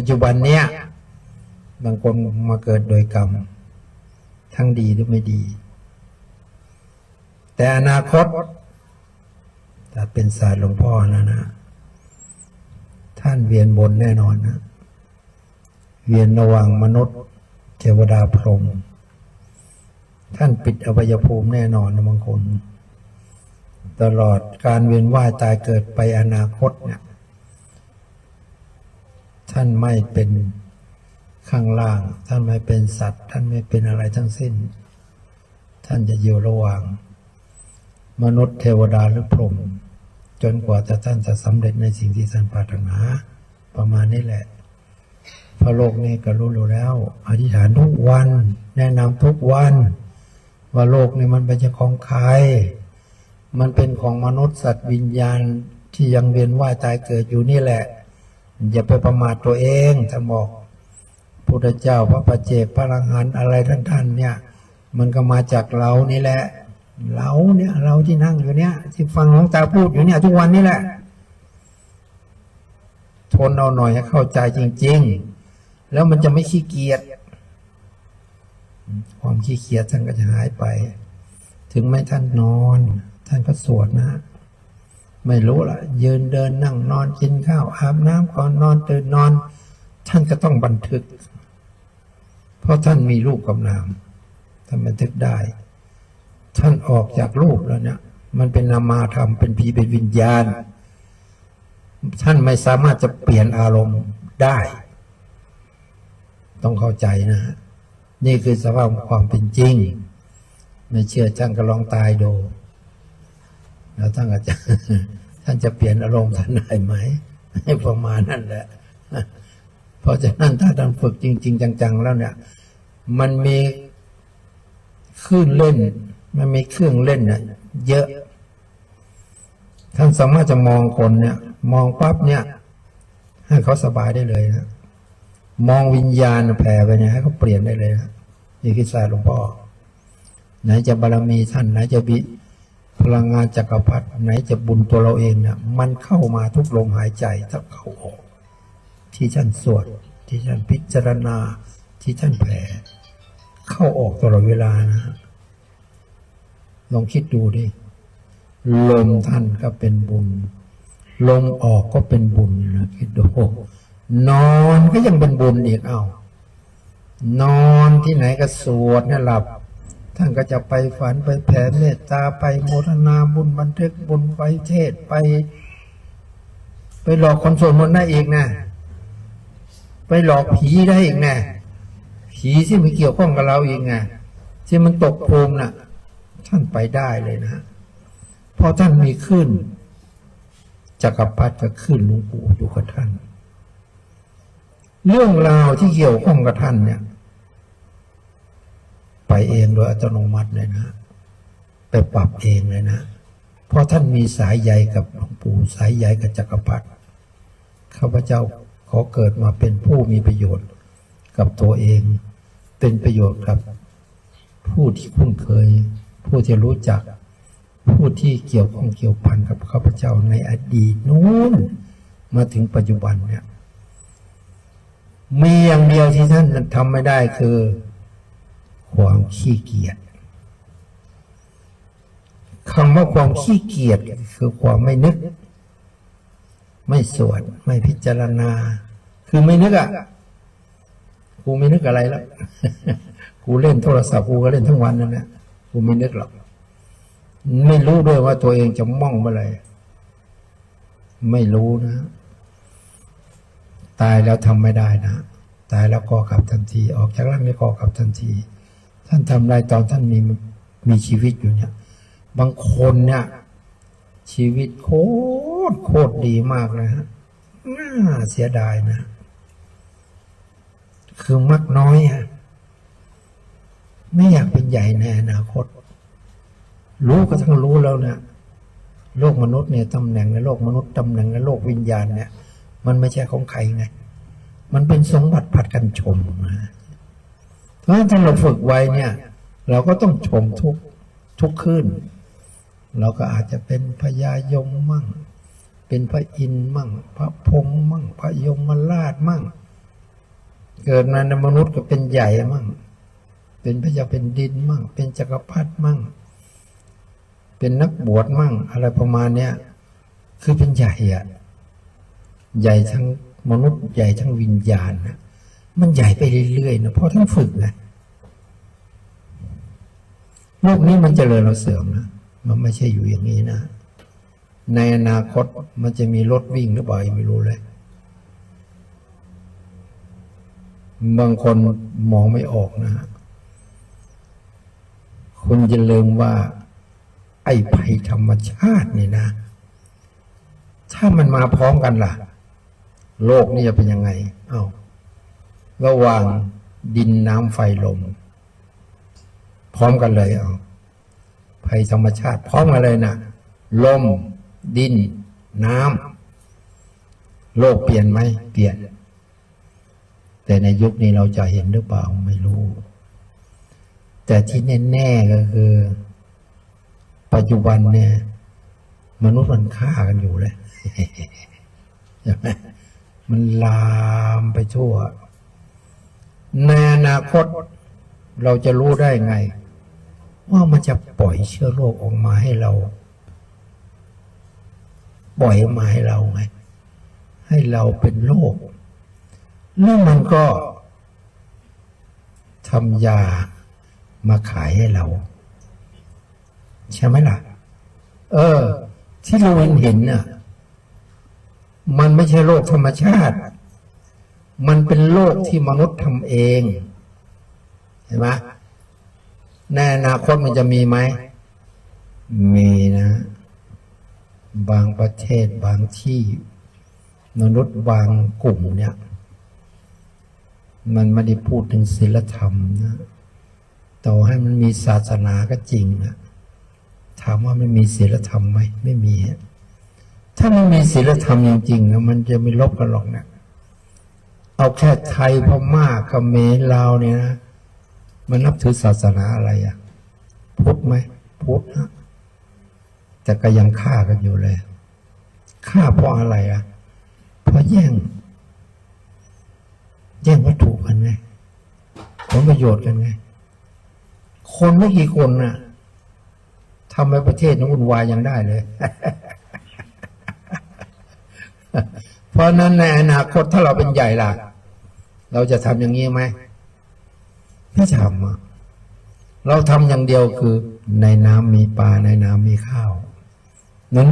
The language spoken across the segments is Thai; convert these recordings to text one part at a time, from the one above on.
ปัจจุบันเนี้ยบางคนมาเกิดโดยกรรม ทั้งดีหรือไม่ดี แต่อนาคตถ้าเป็นศาสตร์หลวงพ่อนะนะ ท่านเวียนบนแน่นอนนะ เวียนระหว่างมนุษย์เทวดาพรหมท่านปิดอวัยภูมิแน่นอนนะบางคน ตลอดการเวียนว่ายตายเกิดไปอนาคตเนี่ย ท่านไม่เป็นข้างล่าง ท่านไม่เป็นสัตว์ ท่านไม่เป็นอะไรทั้งสิ้น ท่านจะอยู่ระหว่าง มนุษย์เทวดาหรือพรหมจนกว่าจะท่านจะสำเร็จในสิ่งที่ท่านปรารถนา ประมาณนี้แหละ พระโลกนี้ก็รู้แล้ว อธิษฐานทุกวัน แนะนำทุกวัน ว่าโลกนี้มันเป็นของใคร มันเป็นของมนุษย์สัตว์วิญญาณที่ยังเวียนว่ายตายเกิดอยู่นี่แหละ อย่าไปประมาทตัวเองท่านบอกพุทธเจ้าพระปเจกพระอรังหันอะไรท่านท่านเนี่ย มันก็มาจากเรานี่แหละ เราเนี่ยเราที่นั่งอยู่เนี่ย ที่ฟังหลวงตาพูดอยู่เนี่ย ทุกวันนี่แหละ ทนเอาหน่อยให้เข้าใจจริง ๆ แล้วมันจะไม่ขี้เกียจความขี้เกียจท่านก็จะหายไป ถึงแม้ท่านนอน ท่านก็สวดนะ ไม่รู้ละยืนเดินนั่งนอนกินข้าวอาบน้ำก่อนนอนตื่นนอน ท่านก็ต้องบันทึก เพราะท่านมีรูปกับนามท่านบันทึกได้ ท่านออกจากรูปแล้วเนี่ยมันเป็นนามาธรรมเป็นผีเป็นวิญญาณ ท่านไม่สามารถจะเปลี่ยนอารมณ์ได้ ต้องเข้าใจนะ นี่คือสภาพความเป็นจริง ไม่เชื่อท่านก็ลองตายดู แล้วท่านอาจจะท่านจะเปลี่ยนอารมณ์ท่านได้ไหมให้ประมาณนั่นแหละเพราะฉะนั้นถ้าท่านฝึกจริง ๆ จัง ๆ แล้วเนี่ย มันมีคลื่นเล่น มันมีเครื่องเล่นเนี่ยเยอะ ท่านสามารถจะมองคนเนี่ย มองปั๊บเนี่ย ให้เขาสบายได้เลยนะมองวิญญาณแผ่ไปเนี่ยให้เขาเปลี่ยนได้เลยนะนี่คือสายหลวงพ่อไหนจะบารมีท่านไหนจะบิ พลังงานจักรพรรดิไหนจะบุญตัวเราเองเนี่ยมันเข้ามาทุกลมหายใจถ้าเข้าออก ที่ท่านสวด ที่ท่านพิจารณา ที่ท่านแผ่เข้าออกตลอดเวลานะลองคิดดูดิลมท่านก็เป็นบุญ ลมออกก็เป็นบุญนะคิดดูนอนก็ยังเป็นบุญอีกเอ้านอนที่ไหนก็สวดนี่ยหลับ ท่านก็จะไปฝันไปแผ่เมตตาไปโมทนาบุญบันทึกบุญไปเทศไป ไปหลอกคนสวดมนต์ได้อีกนะ ไปหลอกผีได้อีกนะผีที่ไม่เกี่ยวข้องกับเราเอีกไงที่มันตกภูมิน่ะ ท่านไปได้เลยนะเพราะท่านมีขึ้นจักรพรรดิกับขึ้นหลวงปู่อยู่กับท่าน เรื่องราวที่เกี่ยวข้องกับท่านเนี่ย ไปเองโดยอัตโนมัติเลยนะ ไปปรับเองเลยนะ เพราะท่านมีสายใยกับหลวงปู่สายใยกับจักรพรรดิข้าพเจ้าขอเกิดมาเป็นผู้มีประโยชน์กับตัวเอง เป็นประโยชน์กับ ผู้ที่คุ้นเคย ผู้ที่รู้จัก ผู้ที่เกี่ยวข้องเกี่ยวพันกับข้าพเจ้าในอดีตนู้นมาถึงปัจจุบันเนี่ยมีอย่างเดียวที่ท่านทำไม่ได้คือ ความขี้เกียจคำว่าความขี้เกียจคือความไม่นึก ไม่สวดไม่พิจารณา คือไม่นึกอะกูไม่นึกอะไรแล้วกูเล่นโทรศัพท์กูก็เล่นทั้งวันนั่นแหละกูไม่นึกหรอกไม่รู้ด้วยว่าตัวเองจะม่องเมื่อไรไม่รู้นะ ตายแล้วทำไม่ได้นะ ตายแล้วก็กลับทันที ออกจากร่างนี้ก็กลับทันที ท่านทำได้ตอนท่านมีมีชีวิตอยู่เนี่ย บางคนเนี่ย ชีวิตโคตรโคตรดีมากเลยฮะน่าเสียดายนะ คือมักน้อยฮะไม่อยากเป็นใหญ่ในอนาคต รู้ก็ทั้งรู้แล้วเนี่ยโลกมนุษย์เนี่ยตำแหน่งในโลกมนุษย์ตำแหน่งในโลกวิญญาณเนี่ย มันไม่ใช่ของใครไงมันเป็นสมบัติผัดกันชมนะ ราะฉะนั้นถ้าเราฝึกไว้เนี่ย เราก็ต้องชมทุกทุกขึ้น เราก็อาจจะเป็นพญายมมั่ง เป็นพระอินมั่ง พระพรหมมั่ง พระยมราชมั่ง เกิดมาในมนุษย์ก็เป็นใหญ่มั่ง เป็นพระเจ้าเป็นดินมั่ง เป็นจักรพรรดิมั่ง เป็นนักบวชมั่ง อะไรประมาณเนี้ยคือเป็นใหญ่อะใหญ่ทั้งมนุษย์ใหญ่ทั้งวิญญาณนะ มันใหญ่ไปเรื่อยๆนะเพราะท่านฝึกนะโลกนี้มันจเจริญเราเสื่อมนะมันไม่ใช่อยู่อย่างนี้นะ ในอนาคตมันจะมีรถวิ่งหรือเปล่ายังไม่รู้เลยบางคนมองไม่ออกนะคุณจะลืมว่า ไอ้ภัยธรรมชาตินี่นะ ถ้ามันมาพร้อมกันล่ะ โลกนี่จะเป็นยังไง เอา้า ระหว่างดินน้ำไฟลม พร้อมกันเลยเอาภัยธรรมชาติ พร้อมกันเลยนะลม ดิน น้ำโลกเปลี่ยนไหมเปลี่ยน แต่ในยุคนี้เราจะเห็นหรือเปล่าไม่รู้ แต่ที่แน่ๆก็คือ ปัจจุบันเนี่ย มนุษย์มันฆ่ากันอยู่เลยใช่ไหมมันลามไปทั่ว ในอนาคตเราจะรู้ได้ไง ว่ามันจะปล่อยเชื้อโรคออกมาให้เรา ปล่อยออกมาให้เราไง ให้เราเป็นโรคแล้วมันก็ทำยามาขายให้เรา ใช่ไหมล่ะ เออ ที่เราเห็นเห็น่ะ มันไม่ใช่โรคธรรมชาติ มันเป็นโลกที่มนุษย์ทำเอง เห็นไหมในอนาคตมันจะมีไหม มีนะ บางประเทศบางที่ มนุษย์บางกลุ่มเนี่ย มันไม่ได้พูดถึงศีลธรรมนะต่อให้มันมีศาสนาก็จริงนะถามว่ามันมีศีลธรรมไหมไม่มี ถ้ามันมีศีลธรรมจริงๆนะมันจะไม่ลบกันหรอกเนะ เอาแค่ไทยพม่าเขมรลาวเนี่ยนะมันนับถือศาสนาอะไรอะพุทธไหมพุทธนะแต่ก็ยังฆ่ากันอยู่เลยฆ่าเพราะอะไรอะเพราะแย่ง แย่งวัตถุกันไงผลประโยชน์กันไง คนไม่กี่คนน่ะทำให้ประเทศนั้นวุ่นวายยังได้เลย เพราะนั้นในอนาคตถ้าเราเป็นใหญ่ล่ะ เราจะทำอย่างนี้ไหมไม่ทำเราทำอย่างเดียวคือ ในน้ำมีปลาในน้ำมีข้าวมนั้น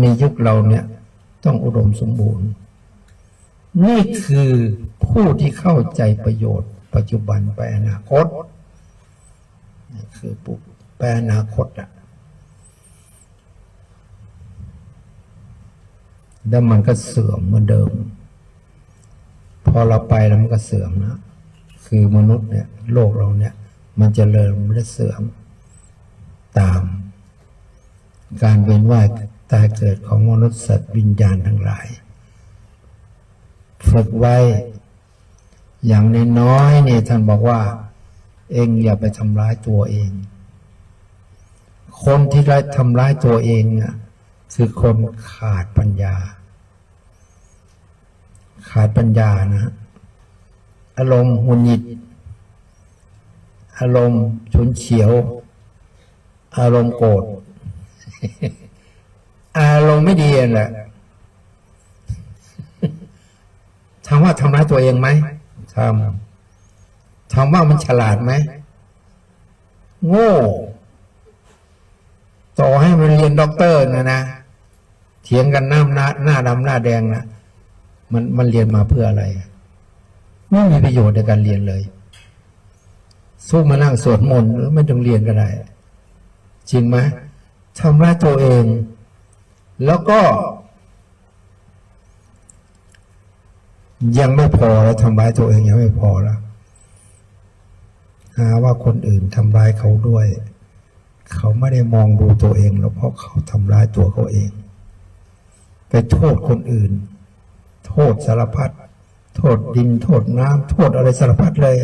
ในยุคเราเนี่ย ต้องอุดมสมบูรณ์ นี่คือผู้ที่เข้าใจประโยชน์ ปัจจุบันไปอนาคตนี่คือปุ๊บไปอนาคตอะแล้วมันก็เสื่อมเหมือนเดิม พอเราไปแล้วมันก็เสื่อมนะ คือมนุษย์เนี่ย โลกเราเนี่ย มันจเจริญและเสื่อมตาม การเวียนว่ายตายเกิดของมนุษย์สัตว์วิญญาณทั้งหลาย ฝึกไว้ อย่างนน้อยเนี่ยท่านบอกว่า เองอย่าไปทำร้ายตัวเอง คนที่ได้ทำร้ายตัวเองอะคือคนขาดปัญญา ขาดปัญญานะอารมณ์หุนหิด อารมณ์ฉุนเฉียว อารมณ์โกรธอารมณ์ไม่ดีแหละถามว่าทำร้ายตัวเองไหมทำถามว่ามันฉลาดไหม โง่ ต่อให้มันเรียนด็อกเตอร์นะนะ เถียงกันหน้าหน้าหน้าดำหน้าแดงนะ มันมันเรียนมาเพื่ออะไร ไม่มีประโยชน์ในการเรียนเลย สู้มานั่งสวดมนต์หรือไม่ต้องเรียนก็ได้ จริงไหมทำร้ายตัวเอง แล้วก็ ยังไม่พอแล้วทำร้ายตัวเองยังไม่พอแล้วหาว่าคนอื่นทำร้ายเขาด้วย เขาไม่ได้มองดูตัวเองแล้วเพราะเขาทำร้ายตัวเขาเอง ไปโทษคนอื่น โทษสารพัดโทษดินโทษน้ำโทษอะไรสารพัดเลย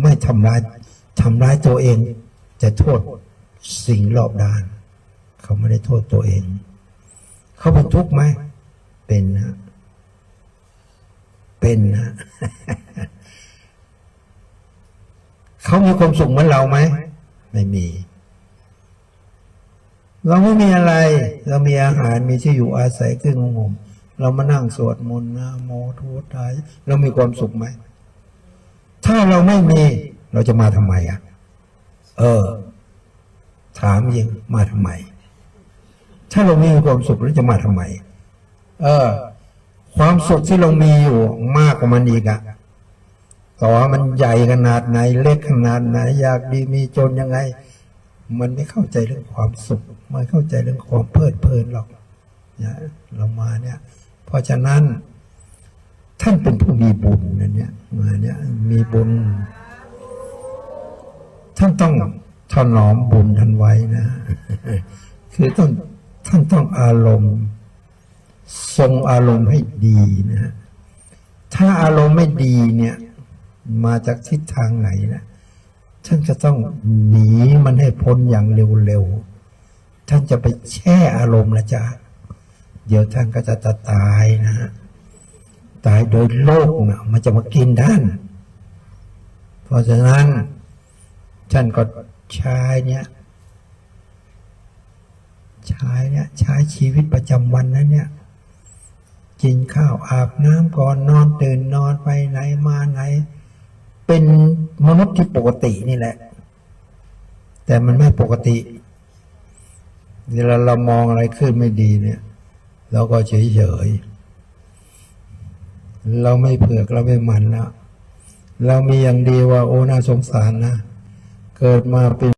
ไม่ทำร้ายทำร้ายตัวเอง จะโทษสิ่งรอบด้าน เขาไม่ได้โทษตัวเอง เขาเป็นทุกข์ไหมเป็นนะเเป็นนะเขามีความสุขเหมือนเราไหมไม่มี เราไม่มีอะไร เรามีอาหารมีที่อยู่อาศัยเครื่องงมเรามานั่งสวดมนต์นะโมทุตายเรามีความสุขไหม ถ้าเราไม่มีเราจะมาทำไมอะ เออ ถามยิงมาทำไม ถ้าเรามีความสุขเราจะมาทำไม เออ ความสุขที่เรามีอยู่มากกว่ามันอีกอะต่อมันใหญ่ขนาดไหน เล็กขนาดไหน อยากดีมีจนยังไง มันไม่เข้าใจเรื่องความสุขไม่เข้าใจเรื่องความเพลิดเพลินหรอกเนี่ยเรามาเนี่ยเพราะฉะนั้น ท่านเป็นผู้มีบุญนั่นเนี่ยมาเนี่ยมีบุญ ท่านต้องถนอมบุญท่านไว้นะ คือต้องท่านต้องอารมณ์ทรงอารมณ์ให้ดีนะ ถ้าอารมณ์ไม่ดีเนี่ย มาจากทิศทางไหนนะ ท่านจะต้องหนีมันให้พ้นอย่างเร็วๆ ท่านจะไปแช่อารมณ์ละจ้ะเดี๋ยวท่านก็จะตายนะตายโดยโลกนะมันจะมากินท่าน เพราะฉะนั้น ท่านก็ใช้เนี่ยใช้เนี่ยใช้ชีวิตประจำวันนั้นเนี่ยกินข้าวอาบน้ำก่อนนอนตื่นนอนไปไหนมาไหน เป็นมนุษย์ที่ปกตินี่แหละ แต่มันไม่ปกติเวลาเรามองอะไรขึ้นไม่ดีเนี่ยเราก็เฉยเฉยเราไม่เผือกเราไม่มันแล้วเรามีอย่างดีว่าโอ้น่าสงสารนะ เกิดมาเป็น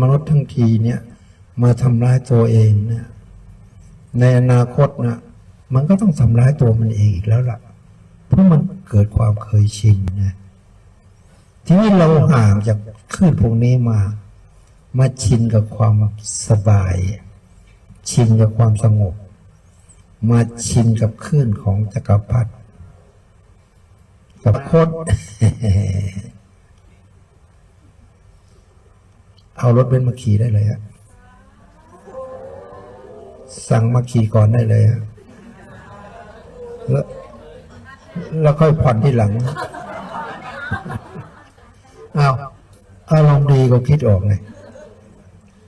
มนุษย์ทั้งทีเนี่ยมาทำร้ายตัวเองเนี่ยในอนาคตนะมันก็ต้องทำร้ายตัวมันเองอีกแล้วล่ะ เพราะมันเกิดความเคยชินนะทีนี้เราห่างจากคลื่นพวกนี้มา มาชินกับความสบาย ชินกับความสงบ มาชินกับคลื่นของจักรพรรดิกับโคต เอารถเบนซ์มาขี่ได้เลยฮะสั่งมาขี่ก่อนได้เลยฮะแล้วแล้วค่อยผ่อนที่หลังเอาอารมณ์ดีก็คิดออกไง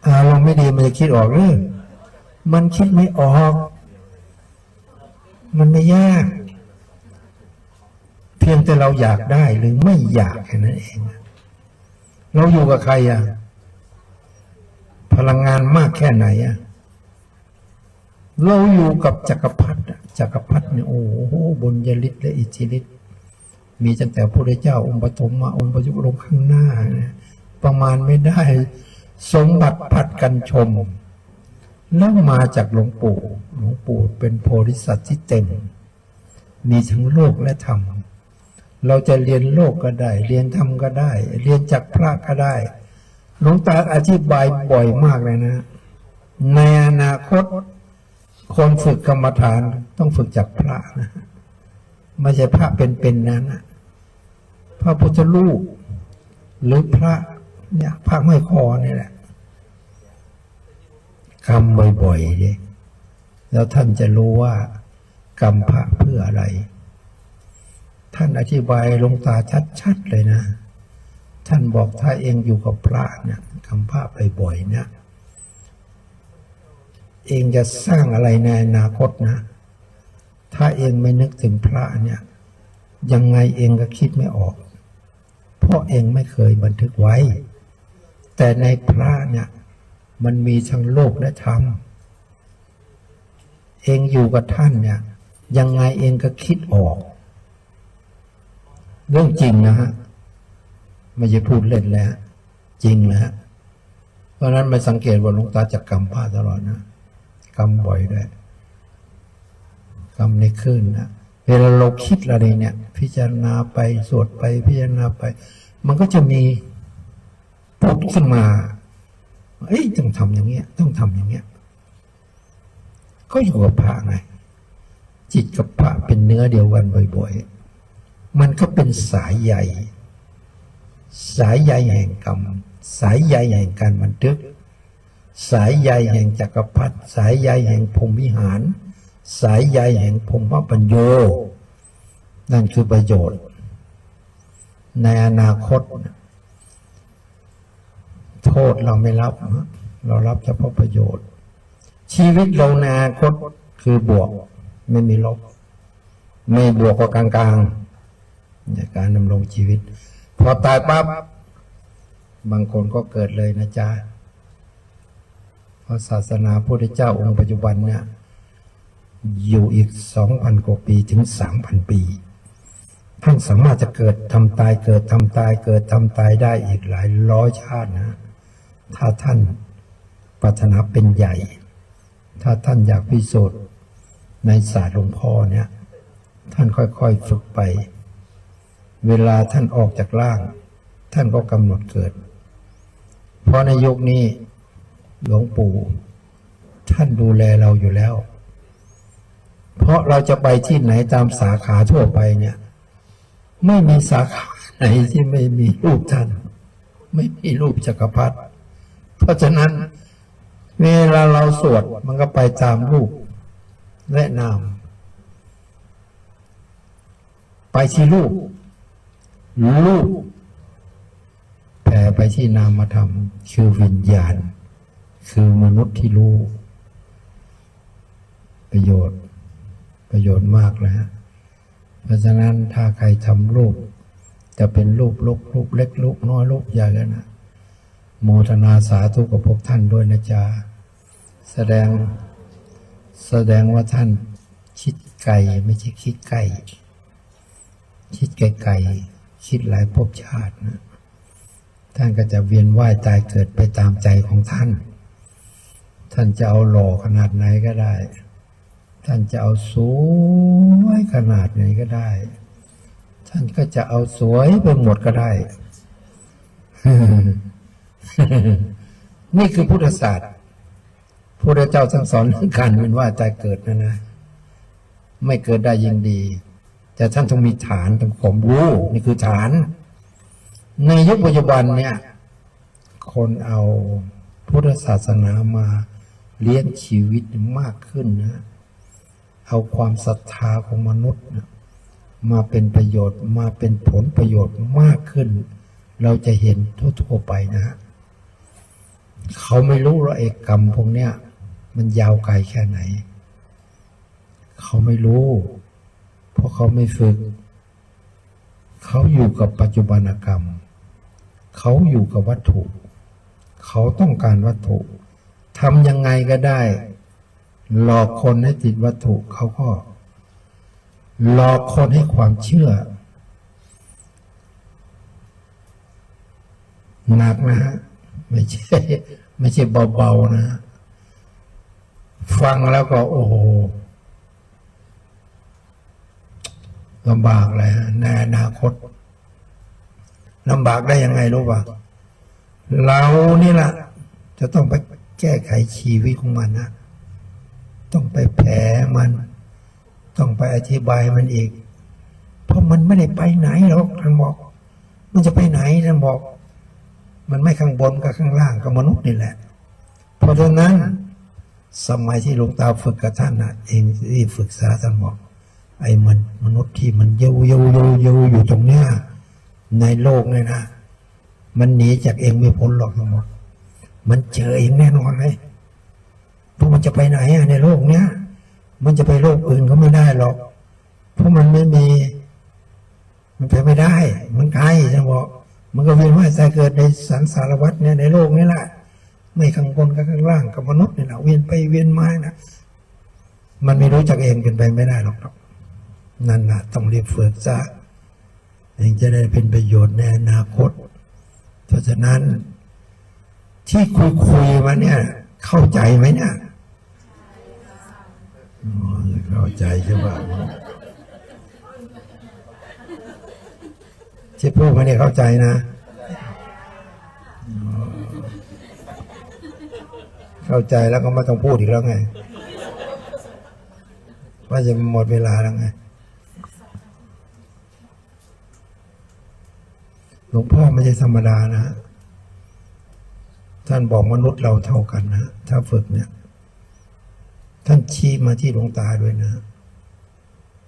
อารมณ์ไม่ดีมันจะคิดออกหรือมันคิดไม่ออก มันไม่ยาก เพียงแต่เราอยากได้หรือไม่อยากแค่นั้นเอง เราอยู่กับใครอะ พลังงานมากแค่ไหนอะเราอยู่กับจักรพรรดิจักรพรรดิเนี่ยโอ้โหบุญยฤทธิ์และอิทธิฤทธิ์มีตั้งแต่พระเจ้าองค์ปฐมมาองค์ปยุกต์ลงข้างหน้า ประมาณไม่ได้ สมบัติผัดกันชม แล้วมาจากหลวงปู่หลวงปู่เป็นโพธิสัตว์ที่เต็ม มีทั้งโลกและธรรม เราจะเรียนโลกก็ได้ เรียนธรรมก็ได้ เรียนจากพระก็ได้ หลวงตาอธิบายบ่อยมากเลยนะ ในอนาคต คนฝึกกรรมฐานต้องฝึกจากพระนะไม่ใช่พระเป็นๆนั้นนะพระพุทธรูปหรือพระเนี่ยพระไม่คอนี่แหละกรรมบ่อยๆดิแล้วท่านจะรู้ว่ากรรมพระเพื่ออะไร ท่านอธิบายหลวงตาชัดๆเลยนะ ท่านบอกถ้าเองอยู่กับพระเนี่ยคำพระบ่อยๆเนี่ยเองจะสร้างอะไรในอนาคตนะ ถ้าเองไม่นึกถึงพระเนี่ย ยังไงเองก็คิดไม่ออก เพราะเองไม่เคยบันทึกไว้ แต่ในพระเนี่ย มันมีทั้งโลกและธรรม เองอยู่กับท่านเนี่ย ยังไงเองก็คิดออก เรื่องจริงนะฮะ ไม่ใช่พูดเล่นแล้ว จริงนะฮะเพราะนั้นไม่สังเกตว่าลวงตาจะกำผ้าตลอดนะกำบ่อยด้วยกำในขึ้นนะเวลาเราคิดอะไรเนี่ย พิจารณาไปสวดไปพิจารณาไป มันก็จะมีปุ๊บขึ้นมา เอ้ยต้องทำอย่างเงี้ย ต้องทำอย่างเงี้ย ก็อยู่กับพระไงจิตกับพระเป็นเนื้อเดียวกันบ่อย ๆ มันก็เป็นสายใหญ่ สายใยแห่งกรรม สายใยแห่งการบันทึก สายใยแห่งจักรพรรดิสายใยแห่งพรมวิหาร สายใยแห่งพรหมปัญโย นั่นคือประโยชน์ ในอนาคต โทษเราไม่รับ เรารับเฉพาะประโยชน์ ชีวิตเราในอนาคตคือบวกไม่มีลบ ไม่บวกก็กลางๆในการดำรงชีวิต พอตายปั๊บบางคนก็เกิดเลยนะจ๊ะเพราะศาสนาพระพุทธเจ้าองค์ปัจจุบันเนี่ยอยู่อีกสองพันกว่าปีถึงสามพันปีท่านสามารถจะเกิดทำตายเกิดทำตายเกิดทำตายได้อีกหลายร้อยชาตินะ ถ้าท่านปรารถนาเป็นใหญ่ ถ้าท่านอยากพิสูจน์ในศาสตร์หลวงพ่อเนี่ย ท่านค่อยๆฝึกไป เวลาท่านออกจากร่าง ท่านก็กำหนดเกิด เพราะในยุคนี้หลวงปู่ ท่านดูแลเราอยู่แล้ว เพราะเราจะไปที่ไหนตามสาขาทั่วไปเนี่ย ไม่มีสาขาไหนที่ไม่มีรูปท่าน ไม่มีรูปจักรพรรดิเพราะฉะนั้นเวลาเราสวดมันก็ไปตามรูปและนาม ไปที่รูป รูปแผ่ไปที่นามธรรม คือวิญญาณ คือมนุษย์ที่รู้ ประโยชน์ ประโยชน์มากนะฮะเพราะฉะนั้นถ้าใครทำรูป จะเป็นรูปลูกรูปเล็กรูปน้อยรูปใหญ่แล้วนะโมทนาสาธุกับพวกท่านด้วยนะจ๊ะแสดงแสดงว่าท่านคิดไกลไม่ใช่คิดใกล้คิดไกล คิดหลายภพชาตินะท่านก็จะเวียนว่ายตายเกิดไปตามใจของท่าน ท่านจะเอาหล่อขนาดไหนก็ได้ ท่านจะเอาสวยขนาดไหนก็ได้ ท่านก็จะเอาสวยไปหมดก็ได้ นี่คือพุทธศาสตร์พระเจ้าทั้งสอนเรื่องการเวียนว่ายตายเกิดนะนะ ไม่เกิดได้ยิ่งดี แต่ท่านต้องมีฐานต้องความรู้นี่คือฐาน ในยุคปัจจุบันเนี่ย คนเอาพุทธศาสนามาเลี้ยงชีวิตมากขึ้นนะเอาความศรัทธาของมนุษย์นะมาเป็นประโยชน์มาเป็นผลประโยชน์มากขึ้น เราจะเห็นทั่วๆไปนะฮะเขาไม่รู้ว่าเอกกรรมพวกเนี้ยมันยาวไกลแค่ไหน เขาไม่รู้ เพราะเขาไม่ฝึก เขาอยู่กับปัจจุบันกรรม เขาอยู่กับวัตถุ เขาต้องการวัตถุทำยังไงก็ได้ หลอกคนให้ติดวัตถุ เขาก็ หลอกคนให้ความเชื่อหนักนะฮะไม่ใช่ ไม่ใช่เบาๆนะ ฟังแล้วก็โอ้โห ลำบากเลยฮะในอนาคตลำบากได้ยังไงรู้ป่ะเรานี่แหละจะต้องไปแก้ไขชีวิตของมันนะต้องไปแผลมัน ต้องไปอธิบายมันอีก เพราะมันไม่ได้ไปไหนหรอกท่านบอก มันจะไปไหนท่านบอก มันไม่ข้างบนกับข้างล่างกับมนุษย์นี่แหละ เพราะฉะนั้น สมัยที่หลวงตาฝึกกับท่านนะเองที่ฝึกษาท่านบอก ไอ้มันมนุษย์ที่มันเยวเยวเยวเยวอยู่ตรงเนี้ยในโลกเนี่ยนะ มันหนีจากเองไม่พ้นหรอกทั้งหมด มันเจอเองแน่นอนเลยเพราะมันจะไปไหนอะในโลกเนี้ย มันจะไปโลกอื่นก็ไม่ได้หรอก เพราะมันไม่มี มันไปไม่ได้ มันไกลจะบอกมันก็เวียนว่ายตายเกิดในสังสารวัฏเนี่ยในโลกนี้แหละไม่ข้างบนกับข้างล่างกับมนุษย์เนี่แหละเวียนไปเวียนมานะมันไม่รู้จักเองเป็นไปไม่ได้หรอกครับ นั่นนะต้องรีบฝึกซะเองจะได้เป็นประโยชน์ในอนาคต เพราะฉะนั้นที่คุยคุยมาเนี่ย เข้าใจไหมเนี่ยเข้าใจใช่ปะที่พูดมาเนี่ยเข้าใจนะ เข้าใจแล้วก็ไม่ต้องพูดอีกแล้วไง ว่าจะหมดเวลาแล้วไง หลวงพ่อไม่ใช่ธรรมดานะท่านบอกมนุษย์เราเท่ากันนะถ้าฝึกเนี่ย ท่านชี้มาที่หลวงตาด้วยนะ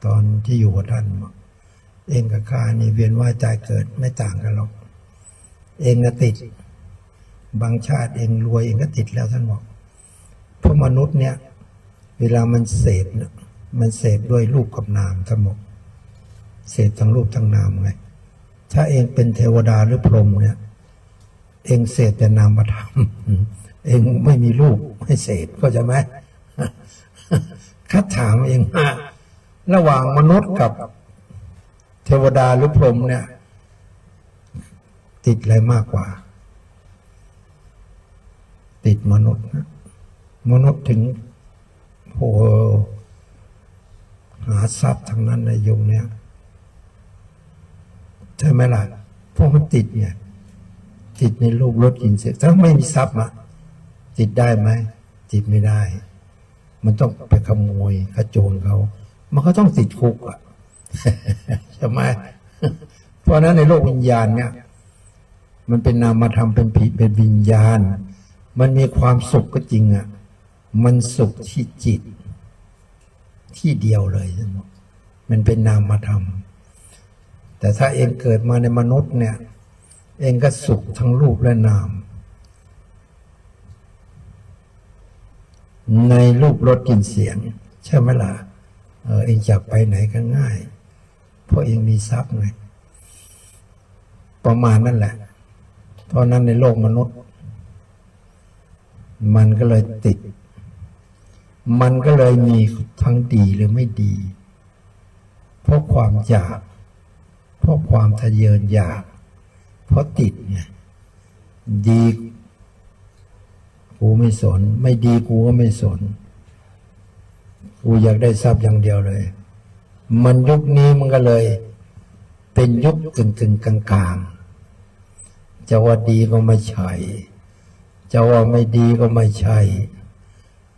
ตอนที่อยู่กับท่านเองกับข้านี่เวียนว่ายตายเกิดไม่ต่างกันหรอก เองก็ติด บางชาติเองรวยเองก็ติดแล้วท่านบอกเพราะมนุษย์เนี่ย เวลามันเสพเนี่ยมันเสพด้วยรูปกับนามทั้งหมดเสพทั้งรูปทั้งนามไง ถ้าเองเป็นเทวดาหรือพรหมเนี่ย เองเสพแต่นามธรรมเองไม่มีรูปให้เสพก็จะไหมคัดถามเองว่าระหว่างมนุษย์กับเทวดาหรือพรหมเนี่ย ติดอะไรมากกว่า ติดมนุษย์นะมนุษย์ถึงโหหาทรัพย์ทั้งนั้นในยุคเนี้ย ใช่ไหมล่ะพวกมันติดไงติดในรูปรถกลินเสียงถ้าไม่มีทรัพย์อะติดได้ไหมติดไม่ได้ มันต้องไปขโมยขโจรเขา มันก็ต้องติดคุกอะใช่ไหมเพราะนั้นในโลกวิญญาณเนี่ย มันเป็นนามธรรมเป็นผีเป็นวิญญาณ มันมีความสุขก็จริงอะมันสุขที่จิต ที่เดียวเลยทั้งหมดมันเป็นนามธรรม แต่ถ้าเองเกิดมาในมนุษย์เนี่ย เองก็สุขทั้งรูปและนาม ในรูปรสกลิ่นเสียง ใช่ไหมล่ะเออเองอยากไปไหนก็ง่าย เพราะเองมีทรัพย์ไงประมาณนั่นแหละเพราะนั้นในโลกมนุษย์ มันก็เลยติด มันก็เลยมีทั้งดีหรือไม่ดี เพราะความอยาก เพราะความทะเยออยาก เพราะติดไงดีกูไม่สน ไม่ดีกูก็ไม่สน กูอยากได้ทรัพย์อย่างเดียวเลย มันยุคนี้มันก็เลย เป็นยุคกึ่งกึ่งกลางกลางๆจะว่าดีก็ไม่ใช่จะว่าไม่ดีก็ไม่ใช่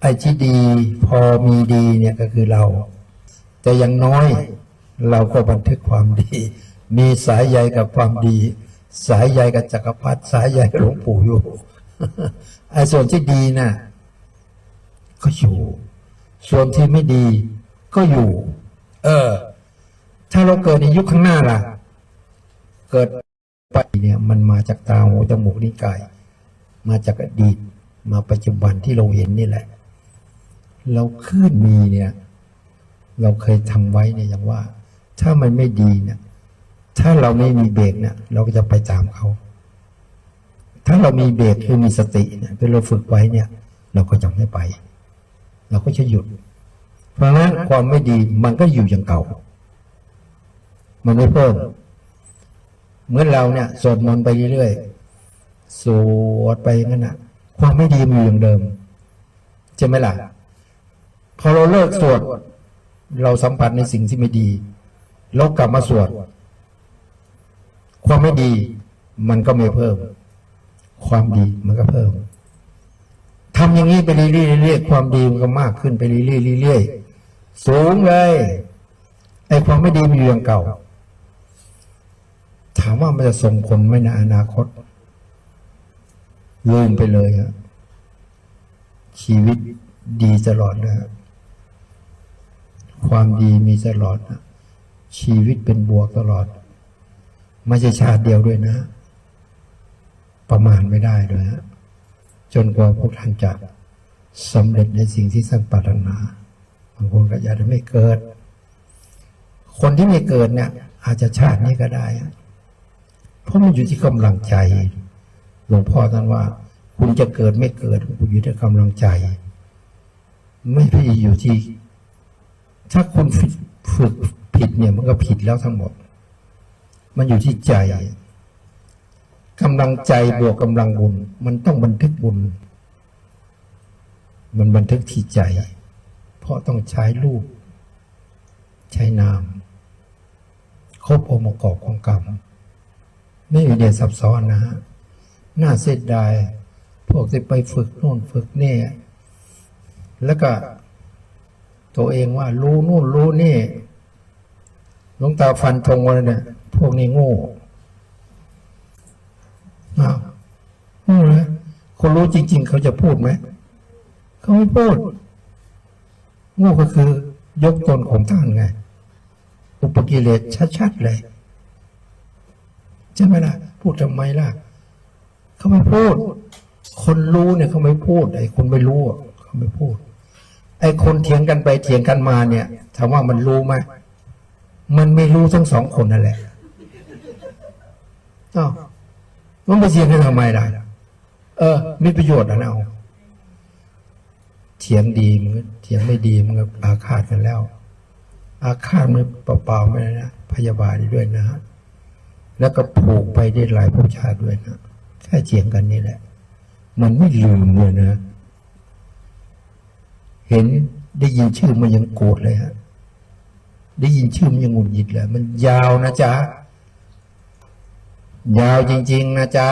ไอ้ที่ดีพอมีดีเนี่ยก็คือเรา แต่อยังน้อยเราก็บันทึกความดี มีสายใยกับความดี สายใยกับจักรพรรดิสายใยกับหลวงปู่อยู่ไอ้ส่วนที่ดีน่ะก็อยู่ ส่วนที่ไม่ดีก็อยู่ เออ ถ้าเราเกิดในยุคข้างหน้าล่ะ เกิดไปเนี่ยมันมาจากตาหูจมูกนิ้วกาย มาจากอดีตมาปัจจุบันที่เราเห็นนี่แหละ เราขึ้นมีเนี่ย เราเคยทำไว้เนี่ยอย่างว่า ถ้ามันไม่ดีเนี่ย ถ้าเราไม่มีเบรกเนี่ยเราก็จะไปตามเขา ถ้าเรามีเบรกคือมีสติเนี่ยเป็นเราฝึกไว้เนี่ย เราก็จะไม่ไป เราก็จะหยุด เพราะฉะนั้นความไม่ดีมันก็อยู่อย่างเก่า มันไม่เพิ่มเหมือนเราเนี่ยสวดมนต์ไปเรื่อยๆสวดไปงั้นน่ะ ความไม่ดีมันอยู่อย่างเดิมใช่ไหมล่ะพอเราเลิกสวด เราสัมผัสในสิ่งที่ไม่ดีเรากลับมาสวด ความไม่ดีมันก็ไม่เพิ่ม ความดีมันก็เพิ่มทำอย่างนี้ไปเรื่อยๆความดีมันก็มากขึ้นไปเรื่อยๆสูงเลยไอ้ความไม่ดีมันอยู่อย่างเก่า ถามว่ามันจะส่งผลไหมในอนาคตลืมไปเลยฮะชีวิตดีตลอดนะฮะความดีมีตลอดนะชีวิตเป็นบวกตลอด ไม่ใช่ชาติเดียวด้วยนะ ประมาณไม่ได้ด้วยฮะจนกว่าพวกท่านจะสำเร็จในสิ่งที่ท่านปรารถนาบางคนก็อากจะไม่เกิด คนที่ไม่เกิดเนี่ย อาจจะชาตินี้ก็ได้ เพราะมันอยู่ที่กำลังใจหลวงพ่อท่านว่า คุณจะเกิดไม่เกิดคุณอยู่ที่กำลังใจ ไม่ใช่อยู่ที่ ถ้าคุณฝึกผิดเนี่ยมันก็ผิดแล้วทั้งหมด มันอยู่ที่ใจกำลังใจบวกกำลังบุญ มันต้องบันทึกบุญ มันบันทึกที่ใจ เพราะต้องใช้รูป ใช้นามครบองค์ประกอบของกรรม ไม่มีเดียซับซ้อนนะฮะน่าเสียดาย พวกที่ไปฝึกโน่นฝึกนี่ แล้วก็ ตัวเองว่ารู้นู่นรู้นี่หลวงตาฟันธงว่าเนี่ย พวกนี้โง่อ้าวรู้ไหมคนรู้จริง ๆ เขาจะพูดไหม เขาไม่พูด โง่ก็คือยกตนข่มท่านไง อุปกิเลสชัดๆเลยใช่ไหมล่ะ พูดทำไมล่ะ เขาไม่พูด คนรู้เนี่ยเขาไม่พูด ไอ้คนไม่รู้เขาไม่พูด ไอ้คนเถียงกันไปเถียงกันมาเนี่ยถามว่ามันรู้ไหมมันไม่รู้ทั้งสองคนนั่นแหละ อ้าวมันไปเถียงกันทำไมล่ะ เออ มีประโยชน์นะเอาเถียงดีมันเถียงไม่ดีมันก็อาฆาตกันแล้ว อาฆาตมันเปล่าๆไม่ได้นะพยาบาทด้วยนะฮะแล้วก็ผูกไปได้หลายภพชาด้วยนะแค่เถียงกันนี่แหละ มันไม่ลืมเลยนะ เห็นได้ยินชื่อมันยังโกรธเลยฮะได้ยินชื่อมันยังหงุดหงิดเลยมันยาวนะจ๊ะ ยาวจริง ๆ นะจ๊ะ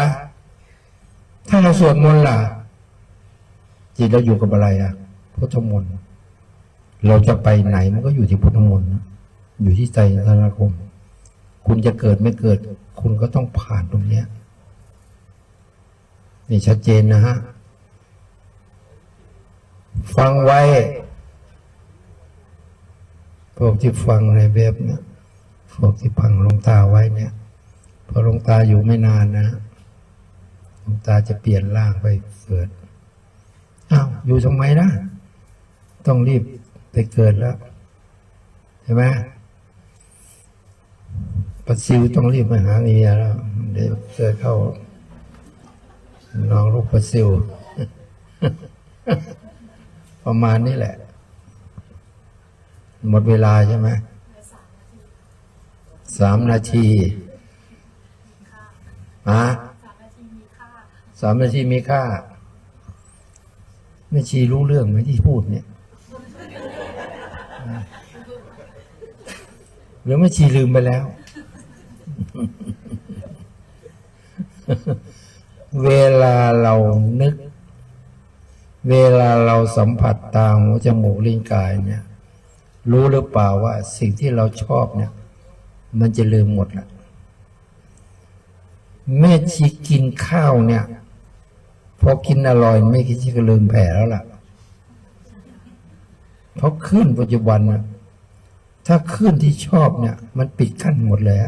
ถ้าเราสวดมนต์ล่ะ จิตเราอยู่กับอะไรอะพุทธมนต์เราจะไปไหนมันก็อยู่ที่พุทธมนต์อยู่ที่ใจธนาคม คุณจะเกิดไม่เกิด คุณก็ต้องผ่านตรงเนี้ยนี่ชัดเจนนะฮะ ฟังไว้ พวกที่ฟังในเว็บเนี่ย พวกที่ฟังลงตาไว้เนี่ย พอหลวงตาอยู่ไม่นานนะหลวงตาจะเปลี่ยนร่างไปเกิดอ้าวอยู่ทำไมนะ ต้องรีบไปเกิดแล้วใช่ไหมปัสซิวต้องรีบไปหาเมียแล้ว เดี๋ยวเกิดเข้าน้องลูกปัสซิว ประมาณนี้แหละ หมดเวลาใช่ไหมสามนาที ฮะสามนาทีมีค่าไม่ชีรู้เรื่องไหมที่พูดเนี่ยหรือไม่ชีลืมไปแล้ว เวลาเรานึก เวลาเราสัมผัสตาหูจมูกลิ้นกายเนี่ย รู้หรือเปล่าว่าสิ่งที่เราชอบเนี่ย มันจะลืมหมดละ แม่ชีกินข้าวเนี่ยพอกินอร่อยไม่คิดจะลืมแผลแล้วล่ะเพราะขึ้นปัจจุบันน่ะถ้าขึ้นที่ชอบเนี่ย มันปิดกั้นหมดเลย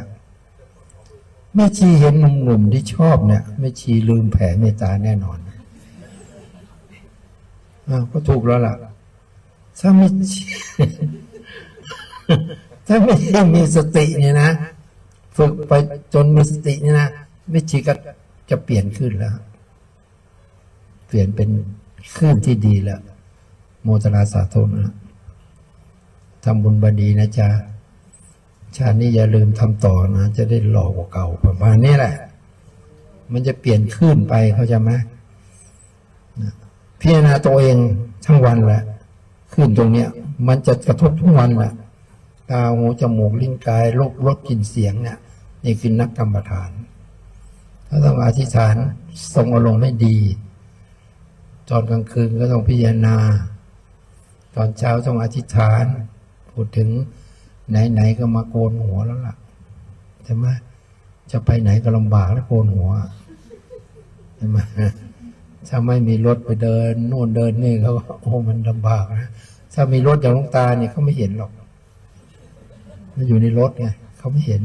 แม่ชีเห็นหนุ่มๆที่ชอบเนี่ยแม่ชีลืมแผ่เมตตาแน่นอนอ้าวก็ถูกแล้วล่ะ ถ้าไม่ถ้าไม่ได้มีสติเนี่ยนะ ฝึกไปจนมีสติเนี่ยนะ ไม่ชีก็จะเปลี่ยนขึ้นแล้ว เปลี่ยนเป็นขึ้นที่ดีแล้ว โมตนาสาธุนะทำบุญบดีนะจ๊ะชาตินี้อย่าลืมทำต่อนะ จะได้หล่อกว่าเก่าประมาณนี้แหละ มันจะเปลี่ยนขึ้นไปเขาใจะไหมพิจารณาตัวเองทั้งวันแหละขึ้นตรงเนี้ย มันจะกระทบทุกวันแหละตาหูจมูกลิ้นกายรสรสกลิ่นเสียงเนี่ยนี่คือนักกรรมฐาน ถ้าต้องอธิษฐานทรงอารมณ์ไม่ดี ตอนกลางคืนก็ต้องพิจารณา ตอนเช้าต้องอธิษฐาน พูดถึงไหนๆก็มาโกนหัวแล้วล่ะใช่ไหมจะไปไหนก็ลำบากแล้วโกนหัวใช่ไหมถ้าไม่มีรถไปเดินนู่นเดินนี่เขาก็โอ้มันลำบากนะถ้ามีรถอย่างลงตาเนี่ยเขาไม่เห็นหรอกมันอยู่ในรถไงเขาไม่เห็น